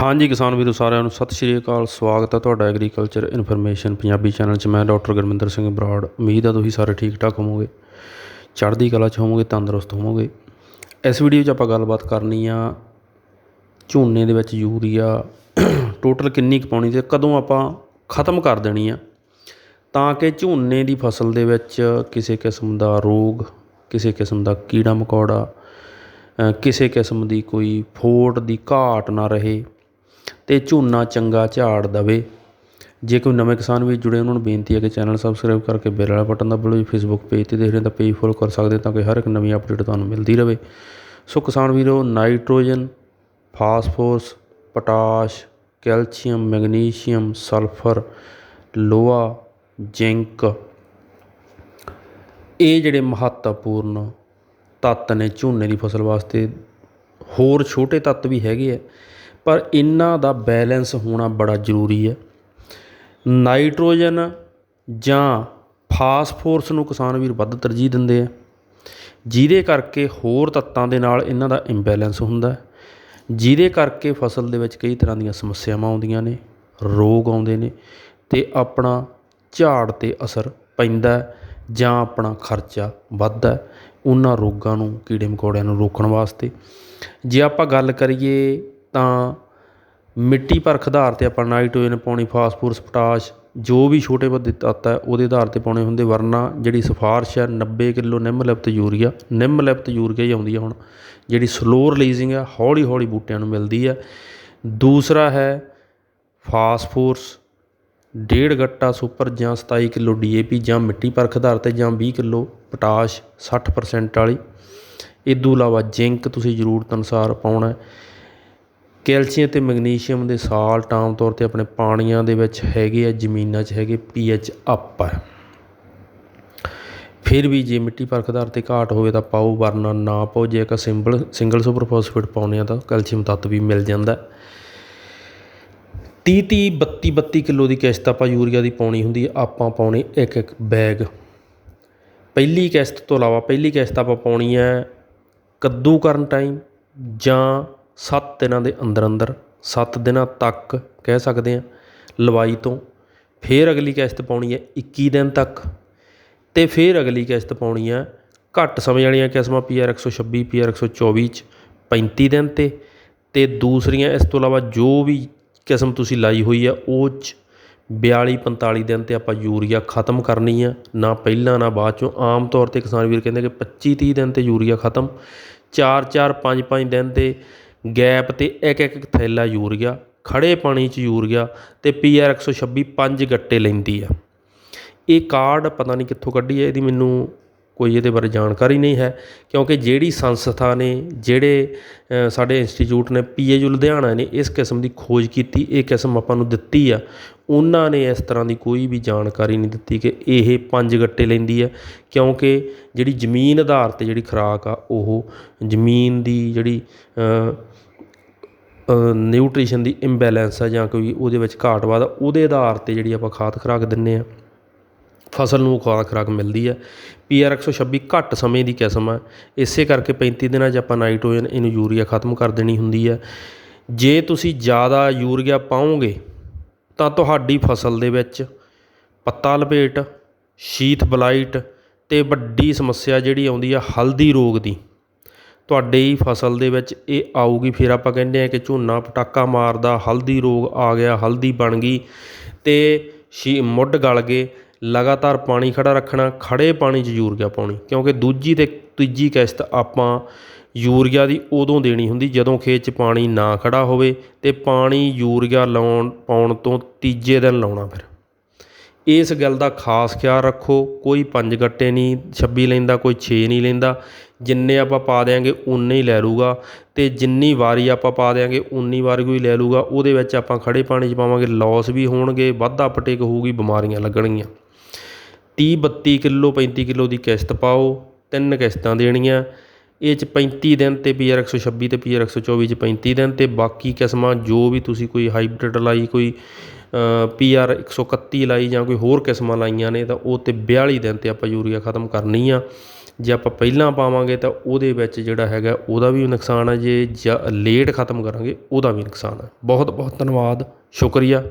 ਹਾਂਜੀ ਕਿਸਾਨ ਵੀਰੋ, ਸਾਰਿਆਂ ਨੂੰ ਸਤਿ ਸ਼੍ਰੀ ਅਕਾਲ, ਸਵਾਗਤ ਹੈ ਤੁਹਾਡਾ ਐਗਰੀਕਲਚਰ ਇਨਫੋਰਮੇਸ਼ਨ ਪੰਜਾਬੀ ਚੈਨਲ 'ਚ। ਮੈਂ ਡਾਕਟਰ ਗੁਰਮਿੰਦਰ ਸਿੰਘ ਬਰਾੜ, ਉਮੀਦ ਹੈ ਤੁਸੀਂ ਸਾਰੇ ਠੀਕ ਠਾਕ ਹੋਵੋਗੇ। ਚੜ੍ਹਦੀ ਕਲਾ 'ਚ ਹੋਵੋਗੇ, ਤੰਦਰੁਸਤ ਹੋਵੋਗੇ। ਇਸ ਵੀਡੀਓ 'ਚ ਆਪਾਂ ਗੱਲਬਾਤ ਕਰਨੀ ਆ ਝੋਨੇ ਦੇ ਵਿੱਚ ਯੂਰੀਆ ਟੋਟਲ ਕਿੰਨੀ ਕੁ ਪਾਉਣੀ ਤੇ ਕਦੋਂ ਆਪਾਂ ਖਤਮ ਕਰ ਦੇਣੀ ਆ। ਤਾਂ ਕਿ ਝੋਨੇ ਦੀ ਫਸਲ ਦੇ ਵਿੱਚ ਕਿਸੇ ਕਿਸਮ ਦਾ ਰੋਗ, ਕਿਸੇ ਕਿਸਮ ਦਾ ਕੀੜਾ ਮਕੌੜਾ ਕਿਸੇ ਕਿਸਮ ਦੀ ਕੋਈ ਫੋਟ ਦੀ ਘਾਟ ਨਾ ਰਹੇ। ਅਤੇ ਝੋਨਾ ਚੰਗਾ ਝਾੜ ਦੇਵੇ। ਜੇ ਕੋਈ ਨਵੇਂ ਕਿਸਾਨ ਵੀ ਜੁੜੇ, ਉਹਨਾਂ ਨੂੰ ਬੇਨਤੀ ਹੈ ਕਿ ਚੈਨਲ ਸਬਸਕ੍ਰਾਈਬ ਕਰਕੇ ਬੈਲ ਵਾਲਾ ਬਟਨ ਦਬਾ ਲਓ ਜੀ। ਫੇਸਬੁੱਕ ਪੇਜ ਤੇ ਦੇਖ ਰਹੇ ਤਾਂ ਪੇਜ ਫੋਲੋ ਕਰ ਸਕਦੇ ਤਾਂ ਕਿ ਹਰ ਇੱਕ ਨਵੀਂ ਅਪਡੇਟ ਤੁਹਾਨੂੰ ਮਿਲਦੀ ਰਹੇ। ਸੋ ਕਿਸਾਨ ਵੀਰੋ nitrogen phosphorus potash calcium magnesium sulphur ਲੋਹਾ ਜ਼ਿੰਕ ਇਹ ਜਿਹੜੇ ਮਹੱਤਵਪੂਰਨ ਤੱਤ ਨੇ ਝੋਨੇ ਦੀ ਫਸਲ ਵਾਸਤੇ, ਹੋਰ ਛੋਟੇ ਤੱਤ ਵੀ ਹੈਗੇ ਆ। ਪਰ ਇਹਨਾਂ ਦਾ ਬੈਲੈਂਸ ਹੋਣਾ ਬੜਾ ਜ਼ਰੂਰੀ ਹੈ। ਨਾਈਟ੍ਰੋਜਨ ਜਾਂ ਫਾਸਫੋਰਸ ਨੂੰ ਕਿਸਾਨ ਵੀਰ ਵੱਧ ਤਰਜੀਹ ਦਿੰਦੇ ਆ। ਜਿਹਦੇ ਕਰਕੇ ਹੋਰ ਤੱਤਾਂ ਦੇ ਨਾਲ ਇਹਨਾਂ ਦਾ ਇੰਬੈਲੈਂਸ ਹੁੰਦਾ ਜਿਹਦੇ ਕਰਕੇ ਫਸਲ ਦੇ ਵਿੱਚ ਕਈ ਤਰ੍ਹਾਂ ਦੀਆਂ ਸਮੱਸਿਆਵਾਂ ਆਉਂਦੀਆਂ ਨੇ, ਰੋਗ ਆਉਂਦੇ ਨੇ ਤੇ ਆਪਣਾ ਝਾੜ ਤੇ ਅਸਰ ਪੈਂਦਾ ਜਾਂ ਆਪਣਾ ਖਰਚਾ ਵੱਧਦਾ ਉਹਨਾਂ ਰੋਗਾਂ ਨੂੰ ਕੀੜੇ ਮਕੌੜਿਆਂ ਨੂੰ ਰੋਕਣ ਵਾਸਤੇ। ਜੇ ਆਪਾਂ ਗੱਲ ਕਰੀਏ ਤਾਂ ਮਿੱਟੀ ਪਰਖ ਆਧਾਰ ਤੇ ਆਪਾਂ ਨਾਈਟ੍ਰੋਜਨ ਪਾਉਣੀ, ਫਾਸਫੋਰਸ, ਪੋਟਾਸ਼, ਜੋ ਵੀ ਛੋਟੇ ਵੱਡੇ ਤੱਤ ਹੈ ਉਹਦੇ ਆਧਾਰ ਤੇ ਪਾਉਣੇ ਹੁੰਦੇ ਵਰਨਾ, ਜਿਹੜੀ ਸਿਫਾਰਿਸ਼ ਹੈ 90 ਕਿਲੋ ਨਿੰਮ ਲਿਪਤ ਯੂਰੀਆ, ਨਿੰਮ ਲਿਪਤ ਯੂਰੀਆ ਹੀ ਆਉਂਦੀ ਹੈ ਹੁਣ, ਜਿਹੜੀ ਸਲੋਅ ਰਿਲੀਜ਼ਿੰਗ ਹੈ ਹੌਲੀ ਹੌਲੀ ਬੂਟਿਆਂ ਨੂੰ ਮਿਲਦੀ ਹੈ ਦੂਸਰਾ ਹੈ ਫਾਸਫੋਰਸ, ਡੇਢ ਗੱਟਾ ਸੁਪਰ ਜਾਂ 27 ਕਿਲੋ ਪੀ ਜਾਂ ਮਿੱਟੀ ਪਰਖ ਆਧਾਰ ਤੇ ਜਾਂ 20 ਕਿਲੋ ਪੋਟਾਸ਼ 60% ਵਾਲੀ। ਇਹ ਤੋਂ ਇਲਾਵਾ ਜ਼ਿੰਕ ਤੁਸੀਂ ਜ਼ਰੂਰਤ ਅਨੁਸਾਰ ਪਾਉਣਾ ਕੈਲਸ਼ੀਅਮ ਅਤੇ ਮੈਗਨੀਸ਼ੀਅਮ ਦੇ ਸਾਲਟ ਆਮ ਤੌਰ ਤੇ ਆਪਣੇ ਪਾਣੀਆਂ ਦੇ ਵਿੱਚ ਹੈਗੇ ਆ, ਜ਼ਮੀਨਾਂ 'ਚ ਹੈਗੇ ਪੀਐਚ ਅਪ ਹੈ ਫਿਰ ਵੀ ਜੇ ਮਿੱਟੀ ਪਰਖ ਆਧਾਰ ਤੇ ਘਾਟ ਹੋਵੇ ਤਾਂ ਪਾਓ, ਵਰਨਾ ਨਾ ਪਾਓ। ਜੇ ਇੱਕ ਸਿੰਬਲ, ਸਿੰਗਲ ਸੁਪਰ ਫਾਸਫੇਟ ਪਾਉਂਦੇ ਆ ਤਾਂ ਕੈਲਸ਼ੀਅਮ ਤੱਤ ਵੀ ਮਿਲ ਜਾਂਦਾ। ਹੈ 30 30 32 32 ਕਿਲੋ ਦੀ ਕਿਸ਼ਤ ਆਪਾਂ ਯੂਰੀਆ ਦੀ ਪਾਉਣੀ ਹੁੰਦੀ ਹੈ ਆਪਾਂ ਪਾਉਣੇ ਇੱਕ ਇੱਕ ਬੈਗ। ਪਹਿਲੀ ਕਿਸ਼ਤ ਤੋਂ ਇਲਾਵਾ ਪਹਿਲੀ ਕਿਸ਼ਤ ਆਪਾਂ ਪਾਉਣੀ ਹੈ ਕੱਦੂ ਕਰਨ ਟਾਈਮ ਜਾਂ ਸੱਤ ਦਿਨਾਂ ਦੇ ਅੰਦਰ ਅੰਦਰ, ਸੱਤ ਦਿਨਾਂ ਤੱਕ ਕਹਿ ਸਕਦੇ ਹਾਂ, ਲਵਾਈ ਤੋਂ ਫਿਰ ਅਗਲੀ ਕਿਸ਼ਤ ਪਾਉਣੀ ਹੈ 21 ਦਿਨ ਤੱਕ ਅਤੇ ਫਿਰ ਅਗਲੀ ਕਿਸ਼ਤ ਪਾਉਣੀ ਹੈ ਘੱਟ ਸਮੇਂ ਵਾਲੀਆਂ ਕਿਸਮਾਂ ਪੀ ਆਰ ਇੱਕ ਸੌ ਛੱਬੀ ਪੀ ਆਰ ਇੱਕ ਸੌ ਚੌਵੀ ਚ 35 ਦਿਨ ਤੇ ਅਤੇ ਦੂਸਰੀਆਂ ਇਸ ਤੋਂ ਇਲਾਵਾ ਜੋ ਵੀ ਕਿਸਮ ਤੁਸੀਂ ਲਾਈ ਹੋਈ ਆ ਉਹ ਚ 42 45 ਦਿਨ ਤੇ ਆਪਾਂ ਯੂਰੀਆ ਖਤਮ ਕਰਨੀ ਆ ਨਾ ਪਹਿਲਾਂ ਨਾ ਬਾਅਦ ਚੋਂ। ਆਮ ਤੌਰ ਤੇ ਕਿਸਾਨ ਵੀਰ ਕਹਿੰਦੇ ਕਿ ਪੱਚੀ ਤੀਹ ਦਿਨ ਤੇ ਯੂਰੀਆ ਖਤਮ 4 4 5 5 ਦਿਨ ਤੇ ਗੈਪ ਤੇ ਇੱਕ ਇੱਕ ਥੈਲਾ ਯੂਰੀਆ ਖੜ੍ਹੇ ਪਾਣੀ 'ਚ ਯੂਰੀਆ ਤੇ ਪੀਆਰ 126 ਪੰਜ ਗੱਟੇ ਲੈਂਦੀ ਆ। ਇਹ ਕਾਰਡ ਪਤਾ ਨਹੀਂ ਕਿੱਥੋਂ ਕੱਢੀ ਹੈ ਇਹਦੀ ਮੈਨੂੰ ਕੋਈ ਇਹਦੇ ਬਾਰੇ ਜਾਣਕਾਰੀ ਨਹੀਂ ਹੈ ਕਿਉਂਕਿ ਜਿਹੜੀ ਸੰਸਥਾ ਨੇ ਜਿਹੜੇ ਸਾਡੇ ਇੰਸਟੀਚਿਊਟ ਨੇ ਪੀ ਪੀਏਯੂ ਲੁਧਿਆਣਾ ਨੇ ਇਸ ਕਿਸਮ ਦੀ ਖੋਜ ਕੀਤੀ ਇਹ ਕਿਸਮ ਆਪਾਂ ਨੂੰ ਦਿੱਤੀ ਆ। ਉਹਨਾਂ ਨੇ ਇਸ ਤਰ੍ਹਾਂ ਦੀ ਕੋਈ ਵੀ ਜਾਣਕਾਰੀ ਨਹੀਂ ਦਿੱਤੀ ਕਿ ਇਹ ਪੰਜ ਗੱਟੇ ਲੈਂਦੀ ਹੈ ਕਿਉਂਕਿ ਜਿਹੜੀ ਜ਼ਮੀਨ ਆਧਾਰ ਤੇ ਜਿਹੜੀ ਖੁਰਾਕ ਆ ਉਹ ਜ਼ਮੀਨ ਦੀ ਜਿਹੜੀ ਅ, ਨਿਊਟ੍ਰੀਸ਼ਨ ਦੀ ਇੰਬੈਲੈਂਸ ਆ ਜਾਂ ਕੋਈ ਉਹਦੇ ਵਿੱਚ ਘਾਟ ਵਾਧ ਉਹਦੇ ਆਧਾਰ ਤੇ ਜਿਹੜੀ ਆਪਾਂ ਖਾਦ ਖੁਰਾਕ ਦਿੰਦੇ ਹਾਂ ਫਸਲ ਨੂੰ ਖਾਦ ਖੁਰਾਕ ਮਿਲਦੀ ਹੈ ਪੀ ਆਰ ਇੱਕ ਸੌ ਛੱਬੀ ਘੱਟ ਸਮੇਂ ਦੀ ਕਿਸਮ ਹੈ ਇਸੇ ਕਰਕੇ 35 ਦਿਨਾਂ 'ਚ ਆਪਾਂ ਨਾਈਟ੍ਰੋਜਨ ਇਹਨੂੰ ਯੂਰੀਆ ਖਤਮ ਕਰ ਦੇਣੀ ਹੁੰਦੀ ਹੈ ਜੇ ਤੁਸੀਂ ਜ਼ਿਆਦਾ ਯੂਰੀਆ ਪਾਓਗੇ, ਤਾਂ ਤੁਹਾਡੀ ਫਸਲ ਦੇ ਵਿੱਚ ਪੱਤਾ ਲਪੇਟ ਸ਼ੀਥ ਬਲਾਈਟ ਤੇ ਵੱਡੀ ਸਮੱਸਿਆ ਜਿਹੜੀ ਆਉਂਦੀ ਆ, ਹਲਦੀ ਰੋਗ ਦੀ। ਤੁਹਾਡੀ ਫਸਲ ਦੇ ਵਿੱਚ ਇਹ ਆਊਗੀ। ਫਿਰ ਆਪਾਂ ਕਹਿੰਦੇ ਆ ਕਿ ਝੋਨਾ ਪਟਾਕਾ ਮਾਰਦਾ, ਹਲਦੀ ਰੋਗ ਆ ਗਿਆ, ਹਲਦੀ ਬਣ ਗਈ ਤੇ ਸ਼ੀ ਮੁੱਢ ਗਲ ਗਏ। ਲਗਾਤਾਰ ਪਾਣੀ ਖੜ੍ਹਾ ਰੱਖਣਾ, ਖੜ੍ਹੇ ਪਾਣੀ 'ਚ ਯੂਰੀਆ ਪਾਉਣੀ, ਕਿਉਂਕਿ ਦੂਜੀ ਅਤੇ ਤੀਜੀ ਕਿਸ਼ਤ ਆਪਾਂ ਯੂਰੀਆ ਦੀ ਉਦੋਂ ਦੇਣੀ ਹੁੰਦੀ ਜਦੋਂ ਖੇਤ 'ਚ ਪਾਣੀ ਨਾ ਖੜ੍ਹਾ ਹੋਵੇ ਤੇ ਪਾਣੀ ਯੂਰੀਆ ਲਾਉਣ, ਪਾਉਣ ਤੋਂ ਤੀਜੇ ਦਿਨ ਲਾਉਣਾ ਫਿਰ। ਇਸ ਗੱਲ ਦਾ ਖਾਸ ਖਿਆਲ ਰੱਖੋ, ਕੋਈ ਪੰਜ ਗੱਟੇ ਨਹੀਂ 26 ਲੈਂਦਾ, ਕੋਈ 6 ਨਹੀਂ ਲੈਂਦਾ, ਜਿੰਨੇ ਆਪਾਂ ਪਾ ਦਿਆਂਗੇ ਉਨੇ ਹੀ ਲੈ ਲੂਗਾ ਅਤੇ ਜਿੰਨੀ ਵਾਰੀ ਆਪਾਂ ਪਾ ਦਿਆਂਗੇ ਉਨੀ ਵਾਰੀ ਕੋਈ ਲੈ ਲੂਗਾ ਉਹਦੇ ਵਿੱਚ ਆਪਾਂ ਖੜੇ ਪਾਣੀ 'ਚ ਪਾਵਾਂਗੇ ਲਾਸ ਵੀ ਹੋਣਗੇ, ਵਾਧਾ ਪਟੇਕ ਹੋਊਗੀ, ਬਿਮਾਰੀਆਂ ਲੱਗਣਗੀਆਂ। ਤੀਹ ਬੱਤੀ ਕਿਲੋ 35 ਕਿਲੋ ਦੀ ਕਿਸ਼ਤ ਪਾਓ, ਤਿੰਨ ਕਿਸ਼ਤਾਂ ਦੇਣੀਆਂ। ਇਹ ਚ 35 ਦਿਨ ਅਤੇ ਪੀ ਆਰ ਇੱਕ ਸੌ ਛੱਬੀ ਅਤੇ ਪੀ ਆਰ ਇੱਕ ਸੌ ਚੌਵੀ ਚ 35 ਦਿਨ ਅਤੇ ਬਾਕੀ ਕਿਸਮਾਂ ਜੋ ਵੀ ਤੁਸੀਂ ਕੋਈ ਹਾਈਬ੍ਰਿਡ ਲਾਈ, ਕੋਈ ਪੀ ਆਰ ਇੱਕ ਸੌ ਇਕੱਤੀ ਲਾਈ ਜਾਂ ਕੋਈ ਹੋਰ ਕਿਸਮਾਂ ਲਾਈਆਂ ਨੇ ਤਾਂ ਉਹ ਤੇ 42 ਦਿਨ ਤੇ ਆਪਾਂ ਯੂਰੀਆ ਖਤਮ ਕਰਨੀ ਆ। ਜੇ ਆਪਾਂ ਪਹਿਲਾਂ ਪਾਵਾਂਗੇ ਤਾਂ ਉਹਦੇ ਵਿੱਚ ਜਿਹੜਾ ਹੈਗਾ ਉਹਦਾ ਵੀ ਨੁਕਸਾਨ ਹੈ ਜੇ ਜਾਂ, ਲੇਟ ਖ਼ਤਮ ਕਰਾਂਗੇ ਉਹਦਾ ਵੀ ਨੁਕਸਾਨ ਹੈ ਬਹੁਤ ਬਹੁਤ ਧੰਨਵਾਦ, ਸ਼ੁਕਰੀਆ।